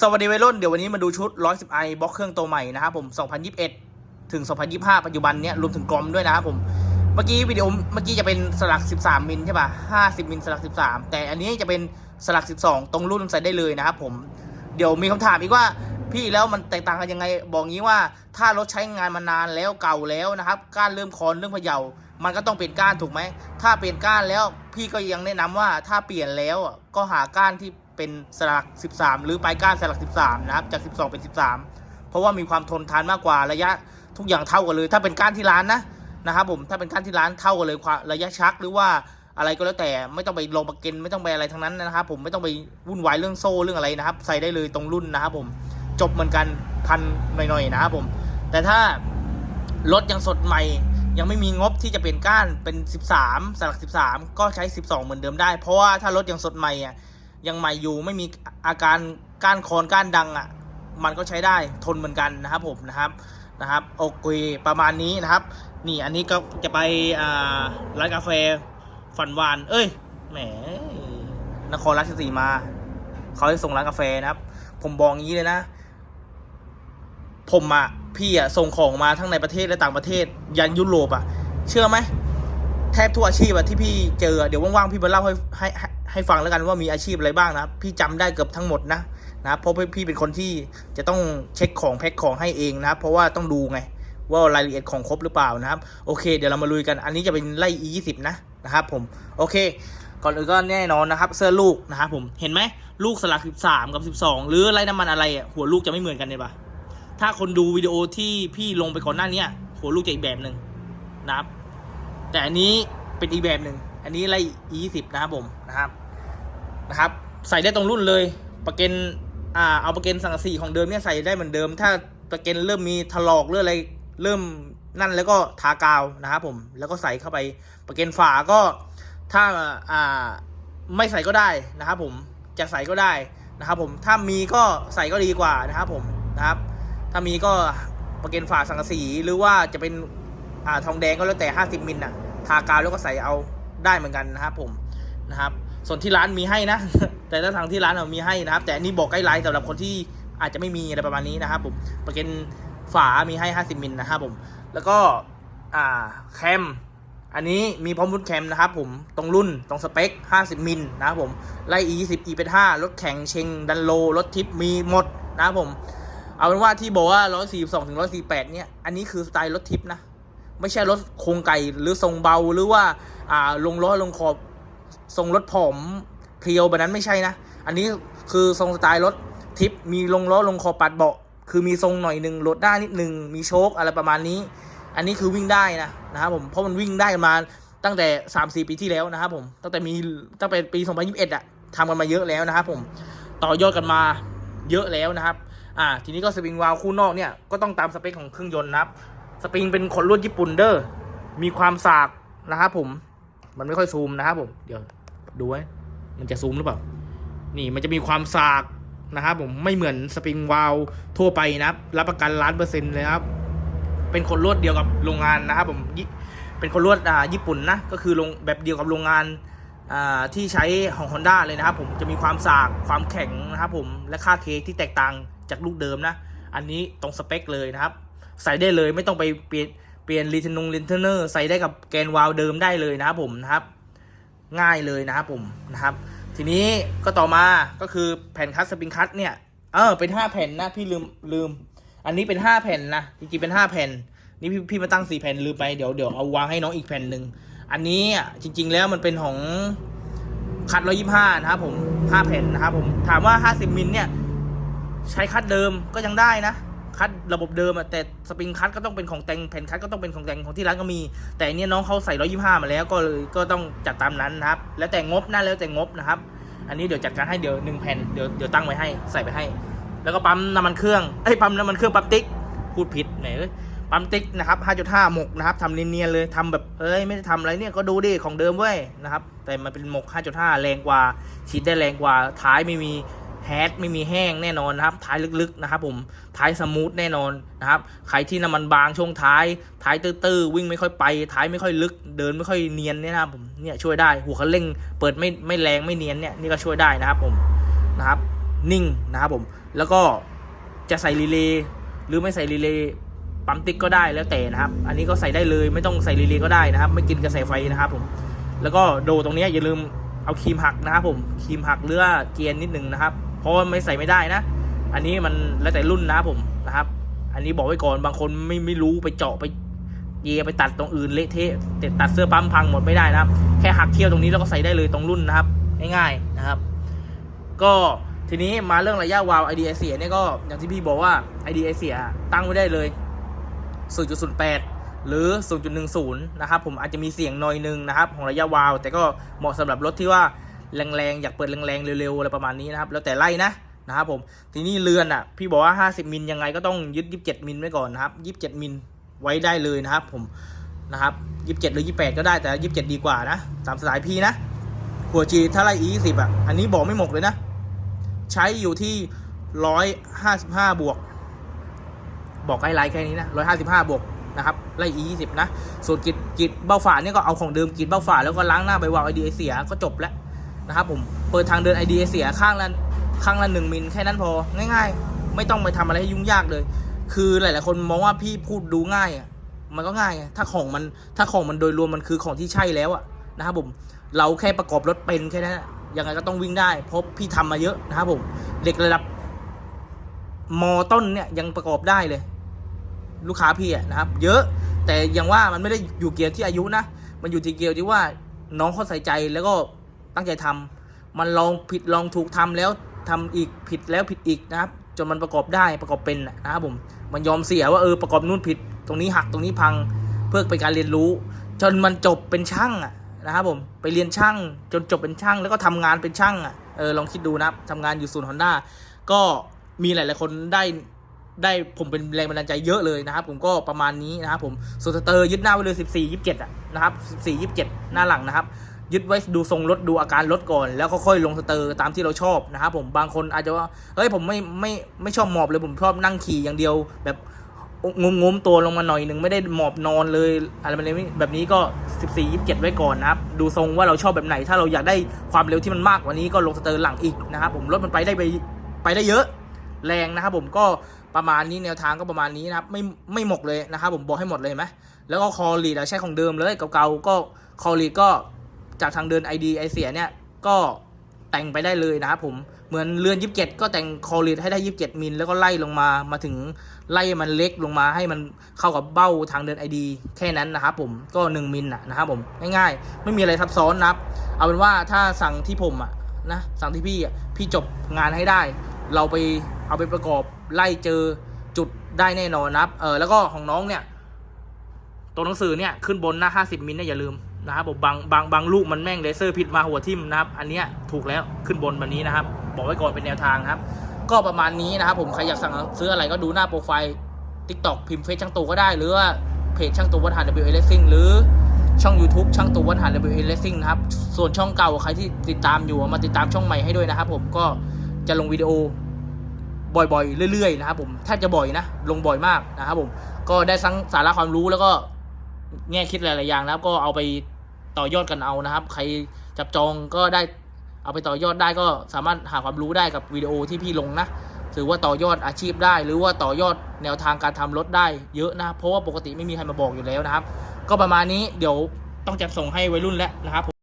สวัสดีวัยรุ่น เดี๋ยววันนี้มาดูชุด 110i บล็อกเครื่องตัวใหม่นะครับผม 2021 ถึง 2025 ปัจจุบันเนี้ยรวมถึงกลมด้วยนะครับผม เมื่อกี้วิดีโอเมื่อกี้จะเป็นสลัก 13 มิลใช่ป่ะ 50 มิลสลัก 13 แต่อันนี้จะเป็นสลัก 12 ตรงรุ่นใส่ได้เลยนะครับผม เดี๋ยวมีคำถามอีกว่าพี่แล้วมันแตกต่างกันยังไง บอกงี้ว่าถ้ารถใช้งานมานานแล้วเก่าแล้วนะครับก้านเริ่มคอนเรื่องพะเยามันก็ต้องเปลี่ยนก้านถูกไหม ถ้าเปลี่ยนก้านแล้วพี่ก็ยังแนะนำว่าถ้าเปลี่ยนแล้วก็หาก้านที่ เป็นสลัก 13 หรือปลายก้านสลัก 13 นะครับ จาก 12 เป็น 13 เพราะว่ามีความทนทานมากกว่าระยะทุกอย่างเท่ากันเลย ถ้าเป็นก้านที่ร้านนะนะครับผมถ้าเป็นก้านที่ร้านเท่ากันเลยความระยะชักหรือว่าอะไรก็แล้วแต่ไม่ต้องไปลงประเก็นไม่ต้องไปอะไรทั้งนั้นนะครับผมไม่ต้องไปวุ่นวายเรื่องโซ่เรื่องอะไรนะครับ ใส่ได้เลยตรงรุ่นนะครับผมจบเหมือนกันพันหน่อยๆนะครับผม แต่ถ้ารถยังสดใหม่ยังไม่มีงบที่จะเปลี่ยนก้านเป็น 13 สลัก 13 ก็ใช้ 12 เหมือนเดิมได้ เพราะว่าถ้ารถยังสดใหม่อะ ยังใหม่อยู่ไม่มีอาการก้านคอนก้านดังอะมันก็ใช้ได้ทนเหมือนกันนะครับผมนะครับนะครับโอเคประมาณนี้นะครับ นี่อันนี้ก็จะไปร้านกาแฟฝันหวาน เอ้ยแหมนครราชสีมา เขาให้ส่งร้านกาแฟนะครับ ผมบอกงี้เลยนะ ผมอะพี่อะส่งของมาทั้งในประเทศและต่างประเทศ ยันยุโรปอะเชื่อไหมแทบทุกอาชีพอะที่พี่เจอเดี๋ยวว่างๆพี่มาเล่าให้ให้ ให้ฟังแล้วกันว่ามีอาชีพอะไรบ้างนะครับพี่จำได้เกือบทั้งหมดนะนะเพราะพี่เป็นคนที่จะต้องเช็คของแพ็คของให้เองนะครับเพราะว่าต้องดูไงว่ารายละเอียดของครบหรือเปล่านะครับ โอเค เดี๋ยวเรามาลุยกันอันนี้จะเป็นไล่ e 2 0นะนะครับผมโอเค ก่อนอื่นก็แน่นอนนะครับ เสื้อลูกนะครับผมเห็นไหมลูกสลัก 13 กับ 12 หรือไล่น้ำมันอะไรอะหัวลูกจะไม่เหมือนกันเลยปะถ้าคนดูวิดีโอที่พี่ลงไปก่อนหน้านี้หัวลูกจะอีกแบบหนึ่งนะครับ แต่อันนี้เป็นอีกแบบหนึ่ง อันนี้ไล่ e 2 0นะครับผมนะครับนะครับ ใส่ได้ตรงรุ่นเลยประเก็นอ่าเอาประเก็นสังกะสีของเดิมเนี่ยใส่ได้เหมือนเดิม ถ้าประเก็นเริ่มมีถลอกเรื่องอะไรเริ่มนั่นแล้วก็ทากาวนะครับผมแล้วก็ใส่เข้าไปประเก็นฝาก็ถ้าอ่าไม่ใส่ก็ได้นะครับผมจะใส่ก็ได้นะครับผมถ้ามีก็ใส่ก็ดีกว่านะครับผมนะครับ ถ้ามีก็ประเก็นฝาสังกะสีหรือว่าจะเป็นอ่าทองแดงก็แล้วแต่ 50มิลน่ะทากาวแล้วก็ใส่เอา ได้เหมือนกันนะครับผมนะครับ ส่วนที่ร้านมีให้นะ แต่ถ้าทางที่ร้านเรามีให้นะครับ แต่อันนี้บอกไกด์ไลน์สำหรับคนที่อาจจะไม่มีอะไรประมาณนี้นะครับผมประก็นฝามีให้ 50มิลนะครับผม แล้วก็อ่าแคมอันนี้มีพร้อมรุ่นแคมนะครับผมตรงรุ่นตรงสเปค 50 มิลนะครับผมไล่ e 2 0 e เป็น5รถแข่งเชงดันโลรถทิปมีหมดนะครับผม เอาเป็นว่าที่บอกว่า 142ถึง148 เนี่ย อันนี้คือสไตล์รถทิปนะ ไม่ใช่รถโครงไก่หรือทรงเบาหรือว่าอ่าลงล้อลงขอบทรงรถผอมเพรียวแบบนั้นไม่ใช่นะ อันนี้คือทรงสไตล์รถทิปมีลงล้อลงขอบปัดเบาะคือมีทรงหน่อยหนึ่งรถได้านิดหนึ่งมีโชคอะไรประมาณนี้ อันนี้คือวิ่งได้นะนะครับผมเพราะมันวิ่งได้กันมาตั้งแต่3-4ปีที่แล้วนะครับผมตั้งแต่มีตั้งแต่ปี 2021อะทำกันมาเยอะแล้วนะครับผมต่อยอดกันมาเยอะแล้วนะครับอ่าทีนี้ก็สปริงวาล์วคู่นอกเนี่ยก็ต้องตามสเปคของเครื่องยนต์นะครับ สปริงเป็นขนลวดญี่ปุ่นเด้อมีความสากนะครับผม มันไม่ค่อยซูมนะครับผม เดี๋ยวดูไว้ มันจะซูมหรือเปล่า นี่มันจะมีความสากนะครับผม ไม่เหมือนสปริงวาลทั่วไปนะครับ รับประกันล้านเปอร์เซ็นต์เลยครับ เป็นคนลวดเดียวกับโรงงานนะครับผม เป็นคนลวดอ่าญี่ปุ่นนะ ก็คือลงแบบเดียวกับโรงงานอ่าที่ใช้ของ Honda เลยนะครับผม จะมีความสาก ความแข็งนะครับผม และค่าเคที่แตกต่างจากลูกเดิมนะ อันนี้ตรงสเปคเลยนะครับ ใส่ได้เลยไม่ต้องไปเปลี่ยนเปลี่ยนรีเทนงรีเทนเนอร์ใส่ได้กับแกนวาล์วเดิมได้เลยนะครับผมนะครับ ง่ายเลยนะครับผมนะครับ ทีนี้ก็ต่อมาก็คือแผ่นคัสสปริงคัสเนี่ยเออเป็นห้าแผ่นนะพี่ลืมลืม อันนี้เป็นห้าแผ่นนะจริงๆเป็นห้าแผ่น นี่พี่พี่มาตั้งสี่แผ่นลืมไปเดี๋ยวเดี๋ยวเอาวางให้น้องอีกแผ่นหนึ่งอันนี้จริง ๆ แล้วมันเป็นของคัดร้อยี่ห้านะครับผมห้าแผ่นนะครับผมถามว่าห้าสิบมิลเนี่ย ใช้คัดเดิมก็ยังได้นะ คัดระบบเดิมอะแต่สปริงคัดก็ต้องเป็นของแต่งแผ่นคัดก็ต้องเป็นของแต่งของที่ร้านก็มี แต่เนี้ยน้องเขาใส่ร้อยี่ห้ามาแล้วก็เลยก็ต้องจัดตามนั้นนะครับ แล้วแต่งบนะแล้วแต่งบนะครับ อันนี้เดี๋ยวจัดการให้เดี๋ยวหนึ่งแผ่นเดี๋ยวเดี๋ยวตั้งไว้ให้ใส่ไปให้ แล้วก็ปั๊มน้ำมันเครื่องเอ้ปั๊มน้ำมันเครื่องปั๊มติ๊กพูดผิดแหมเอ้ยปั๊มติ๊กนะครับ5.5หมกนะครับทำเนียนๆเลยทำแบบเอ้ยไม่ได้ทำอะไรเนี่ยก็ดูดิของเดิมเว้ยนะครับแต่มันเป็นหมก 5.5 แรงกว่าฉีดได้แรงกว่าท้ายไม่มี แฮดไม่มีแห้งแน่นอนนะครับ ท้ายลึกๆนะครับผม ท้ายสมูทแน่นอนนะครับ ใครที่น้ำมันบางช่วงท้าย ท้ายตื้อๆวิ่งไม่ค่อยไป ท้ายไม่ค่อยลึก เดินไม่ค่อยเนียนเนี่ยนะครับผม เนี่ยช่วยได้ หัวคันเร่ง เปิดไม่ไม่แรงไม่เนียนเนี่ย นี่ก็ช่วยได้นะครับผม นะครับ นิ่งนะครับผม แล้วก็จะใส่รีเลย์หรือไม่ใส่รีเลย์ปั๊มติ๊กก็ได้แล้วแต่นะครับ อันนี้ก็ใส่ได้เลยไม่ต้องใส่รีเลย์ก็ได้นะครับ ไม่กินกระแสไฟนะครับผม แล้วก็โดตรงนี้อย่าลืมเอาครีมหักนะครับผม ครีมหักเรือเกียนนิดนึงนะครับ เพราะว่าไม่ใส่ไม่ได้นะ อันนี้มันแล้วแต่รุ่นนะผมนะครับ อันนี้บอกไว้ก่อนบางคนไม่ไม่รู้ไปเจาะไปเยไปตัดตรงอื่นเละเทะแต่ตัดเสื้อปั๊มพังหมดไม่ได้นะครับ แค่หักเขี้ยวตรงนี้แล้วก็ใส่ได้เลยตรงรุ่นนะครับ ง่ายๆนะครับ ก็ทีนี้มาเรื่องระยะวาล์ว ID เสียเนี่ยก็อย่างที่พี่บอกว่า ID เดียเสียตั้งไว้ได้เลย0.08 หรือ 0.10 นะครับ ผมอาจจะมีเสียงหน่อยนึงนะครับ ของระยะวาล์วแต่ก็เหมาะสำหรับรถที่ว่า แรงๆ อยากเปิดแรงๆ เร็วๆ อะไรประมาณนี้นะครับ แล้วแต่ไล่นะนะครับผม ทีนี้เรือนอะ พี่บอกว่า 50 มิลยังไงก็ต้องยึด 27 มิลไว้ก่อนนะครับ 27 มิลไว้ได้เลยนะครับ ผมนะครับ 27 หรือ 28 ก็ได้แต่ 27 ดีกว่านะ ตามสไตล์พี่นะหัวจีถ้าไล่ E 20 อะ อันนี้บอกไม่หมกเลยนะ ใช้อยู่ที่ 155 บวก บอกไกด์ไลน์แค่นี้นะ 155 บวกนะครับไล่ E 20นะ ส่วนกิดกิดเบ้าฝาเนี่ยก็เอาของเดิมกิดเบ้าฝาแล้วก็ล้างหน้าไปวางไอเดียเสียก็จบแล้ว นะครับผมเปิดทางเดินไอเดียเสียข้างละข้างละหนึ่งมิลแค่นั้นพอง่ายๆ ไม่ต้องไปทำอะไรให้ยุ่งยากเลย คือหลายๆคนมองว่าพี่พูดดูง่ายอะมันก็ง่าย ถ้าของมันถ้าของมันโดยรวมมันคือของที่ใช่แล้วอะนะครับผมเราแค่ประกอบรถเป็นแค่นั้นยังไงก็ต้องวิ่งได้เพราะพี่ทำมาเยอะนะครับผมเด็กระดับมต้นเนี่ยยังประกอบได้เลย ลูกค้าพี่อะนะครับ เยอะแต่อยังว่ามันไม่ได้อยู่เกียร์ที่อายุนะ มันอยู่ที่เกียร์ที่ว่าน้องเขาใส่ใจแล้วก็ ตั้งใจทำมันลองผิดลองถูกทำแล้วทำอีกผิดแล้วผิดอีกนะครับ จนมันประกอบได้ประกอบเป็นนะครับผมมันยอมเสียว่าเออประกอบนู่นผิด ตรงนี้หักตรงนี้พังเพื่อเป็นการเรียนรู้ จนมันจบเป็นช่างอะนะครับผมไปเรียนช่างจนจบเป็นช่าง แล้วก็ทำงานเป็นช่างอะเออลองคิดดูนะครับทำงานอยู่ศูนย์ฮอนด้าก็มีหลาย ๆ คนได้ได้ผมเป็นแรงบันดาลใจเยอะเลยนะครับ ผมก็ประมาณนี้นะครับผมส่วนสเตอร์ยึดหน้าไว้เลย 14 27อะนะครับ 14 27 หน้าหลังนะครับ ยึดไว้ดูทรงรถดูอาการรถก่อน แล้วค่อยลงสเตอร์ตามที่เราชอบนะครับผมบางคนอาจจะว่าเฮ้ยผมไม่ไม่ไม่ชอบหมอบเลยผมชอบนั่งขี่อย่างเดียว แบบงมงมๆตัวลงมาหน่อยหนึ่งไม่ได้หมอบนอนเลยอะไรแบบนี้แบบนี้ก็ 14 27 ไว้ก่อนนะครับดูทรงว่าเราชอบแบบไหน ถ้าเราอยากได้ความเร็วที่มันมากกว่านี้ก็ลงสเตอร์หลังอีกนะครับผมรถมันไปได้ไปไปได้เยอะแรงนะครับผมก็ประมาณนี้แนวทางก็ประมาณนี้นะครับไม่ไม่หมกเลยนะครับผมบอกให้หมดเลยไหมแล้วก็คอลีดใช้ของเดิมเลยเก่าๆก็คอลีดก็ จากทางเดิน ID ไอเสียเนี่ยก็แต่งไปได้เลยนะครับผมเหมือนเรือน 27 ก็แต่งคอลีดให้ได้ 27 มิลแล้วก็ไล่ลงมามาถึงไล่มันเล็กลงมาให้มันเข้ากับเบ้าทางเดิน ID แค่นั้นนะครับผมก็ 1 มิลนะนะครับผมง่ายๆ ไม่มีอะไรซับซ้อนนะครับ เอาเป็นว่าถ้าสั่งที่ผมอะนะสั่งที่พี่อะพี่จบงานให้ได้ เราไปเอาไปประกอบไล่เจอจุดได้แน่นอนนะครับเออแล้วก็ของน้องเนี่ยตัวหนังสือเนี่ยขึ้นบนหน้า 50 มิลเนี่ยอย่าลืม นะครับผมบางบางบางลูกมันแม่งเลเซอร์ผิดมาหัวทิ่มนะครับ อันเนี้ยถูกแล้วขึ้นบนแบบนี้นะครับ บอกไว้ก่อนเป็นแนวทางครับ ก็ประมาณนี้นะครับ ผมใครอยากสั่งซื้ออะไรก็ดูหน้าโปรไฟล์ TikTok พิมพ์เฟซช่างตูก็ได้ หรือว่าเพจช่างตูวัฒน์ WA Racing หรือช่อง YouTube ช่างตูวัฒน์ WA Racing นะครับ ส่วนช่องเก่าใครที่ติดตามอยู่มาติดตามช่องใหม่ให้ด้วยนะครับ ผมก็จะลงวิดีโอบ่อยๆ เรื่อยๆนะครับผมแทบจะบ่อยนะ ลงบ่อยมากนะครับผม ก็ได้ทั้งสาระความรู้แล้วก็แง่คิดหลายๆอย่างนะครับก็เอาไป ต่อยอดกันเอานะครับ ใครจับจองก็ได้เอาไปต่อยอดได้ก็สามารถหาความรู้ได้กับวิดีโอที่พี่ลงนะถือว่าต่อยอดอาชีพได้ หรือว่าต่อยอดแนวทางการทำรถได้เยอะนะเพราะว่าปกติไม่มีใครมาบอกอยู่แล้วนะครับ ก็ประมาณนี้เดี๋ยวต้องจัดส่งให้วัยรุ่นแล้วนะครับ